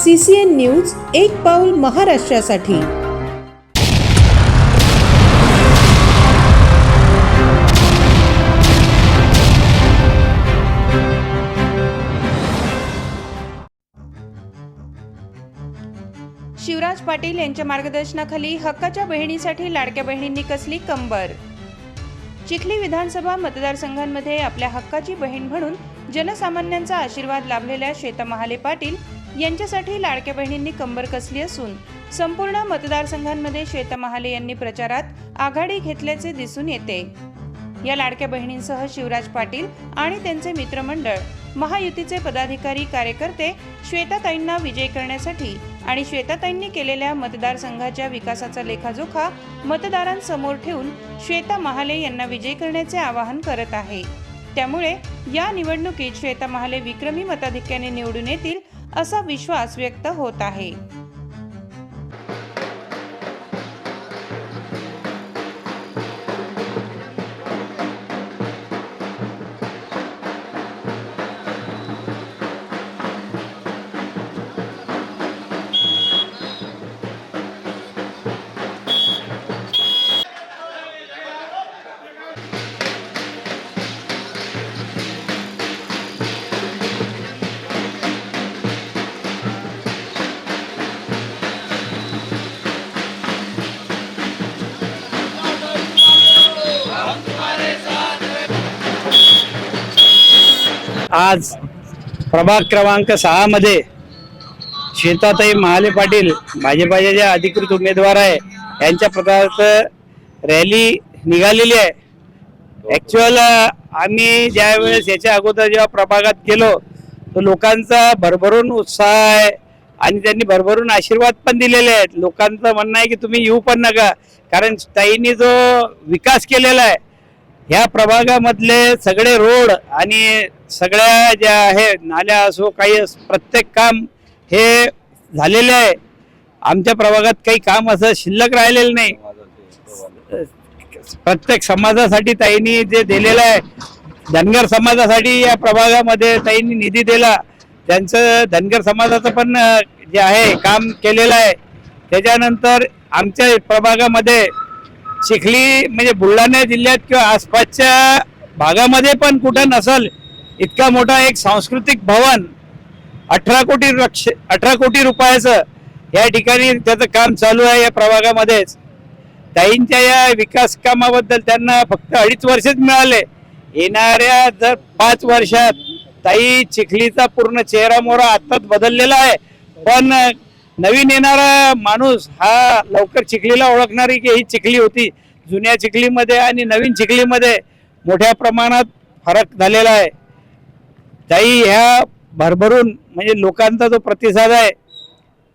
C C N news एक पाऊल महाराष्ट्रासाठी. शिवराज पाटील यांच्या मार्गदर्शनाखाली हक्काच्या बहिणीसाठी लाडक्या बहिणींनी कसली कंबर? चिखली विधानसभा मतदारसंघांमध्ये आपल्या हक्काची बहीण म्हणून जनसामान्यांचा आशीर्वाद लाभलेल्या श्वेता महाले पाटील यांच्यासाठी लाडक्या बहिणींनी कंबर कसली असून संपूर्ण मतदारसंघांमध्ये श्वेता महाले यांनी प्रचारात आघाडी घेतल्याचे दिसून येते. या लाडक्या बहिणींसह शिवराज पाटील आणि त्यांचे मित्रमंडळ महायुतीचे पदाधिकारी कार्यकर्ते श्वेताताईंना विजय करण्यासाठी आणि श्वेताताईंनी केलेल्या मतदारसंघाच्या विकासाचा लेखाजोखा मतदारांसमोर ठेवून श्वेता महाले यांना विजय करण्याचे आवाहन करत आहे. त्यामुळे या निवडणुकीत श्वेता महाले विक्रमी मताधिक्याने निवडून येतील असा विश्वास व्यक्त होत आहे. आज प्रभाग क्रमांक सहा मध्ये श्वेताताई महाले पाटील भाजपाचे जे अधिकृत उमेदवार आहे. यांच्या प्रकारचं रॅली निघालेली आहे. ॲक्च्युअल आम्ही ज्या वेळेस याच्या अगोदर जेव्हा प्रभागात गेलो तर लोकांचा भरभरून उत्साह आहे आणि त्यांनी भरभरून आशीर्वाद पण दिलेले आहेत. लोकांचं म्हणणं आहे की तुम्ही येऊ पण नका. कारण ताईंनी जो विकास केलेला आहे ह्या प्रभागामधले सगळे रोड आणि सगळ्या ज्या आहे नाल्या असो काही असो, प्रत्येक काम हे झालेले आहे. आमच्या प्रभागात काही काम असं शिल्लक राहिलेलं नाही. प्रत्येक समाजासाठी ताईंनी जे दिलेलं आहे धनगर समाजासाठी या प्रभागामध्ये ताईंनी निधी दिला. त्यांचं धनगर समाजाचं पण जे आहे काम केलेलं आहे. त्याच्यानंतर आमच्या प्रभागामध्ये चिखली म्हणजे बुलढाणा जिल्ह्यात किंवा आसपासच्या भागामध्ये पण कुठं नसल इतका मोठा एक सांस्कृतिक भवन अठरा कोटी लक्ष अठरा कोटी रुपयाचं या ठिकाणी त्याचं काम चालू आहे या प्रभागामध्येच. ताईंच्या या विकास कामाबद्दल त्यांना फक्त अडीच वर्षच मिळाले. येणाऱ्या जर पाच वर्षात ताई चिखलीचा पूर्ण चेहरा मोहरा आत्ताच बदललेला आहे. पण नवीन येणारा माणूस हा लवकर चिखलीला ओळखणारी की ही चिखली होती. जुन्या चिखलीमध्ये आणि नवीन चिखलीमध्ये मोठ्या प्रमाणात फरक झालेला आहे. ताई ह्या भरभरून म्हणजे लोकांचा जो प्रतिसाद आहे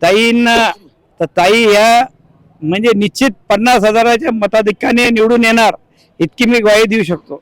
ताईंना तर ताई ह्या म्हणजे निश्चित पन्नास हजाराच्या मताधिक्याने निवडून येणार इतकी मी ग्वाही देऊ शकतो.